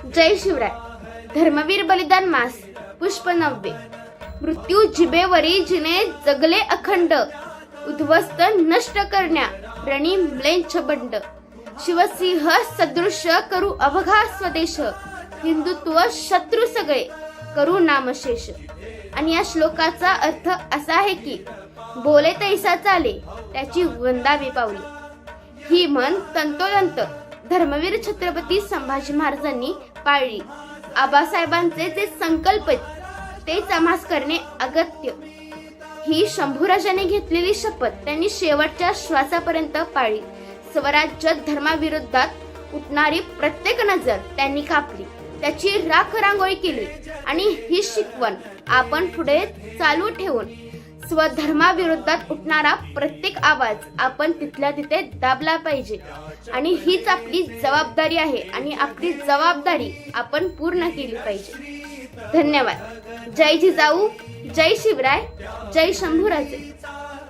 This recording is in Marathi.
जय शिवराय. धर्मवीर बलिदान मास पुष्प नववे मृत्यू जिबेवरी जिने जगले अखंड. उद्ध्वस्त नष्ट करण्या रणी म्लेंछ बंड. शिवसिंह सदृश करू अवघा स्वदेश. हिंदुत्व शत्रू सगळे करू नामशेष. आणि या श्लोकाचा अर्थ असा आहे की बोले तैसा चाले त्याची वंदावी पावली. ही म्हण तंतोतंत धर्मवीर छत्रपती संभाजी महाराजांनी पाळली. आबासाहेबांचे जे संकल्प ते तेच आम्हास करणे अगत्य. ही शंभूराजाने घेतलेली शपथ त्यांनी शेवटच्या श्वासापर्यंत पाळली. स्वराज्य धर्माविरोधात उठणारी प्रत्येक नजर त्यांनी कापली. त्याची राख रांगोळी केली आणि ही शिकवण आपण पुढे चालू ठेवून स्वधर्माविरोधात उठणारा प्रत्येक आवाज आपण तिथल्या तिथे दाबला पाहिजे. आणि हीच आपली जबाबदारी आहे आणि आपली जबाबदारी आपण पूर्ण केली पाहिजे. धन्यवाद. जय जिजाऊ जय शिवराय जय शंभूराजे.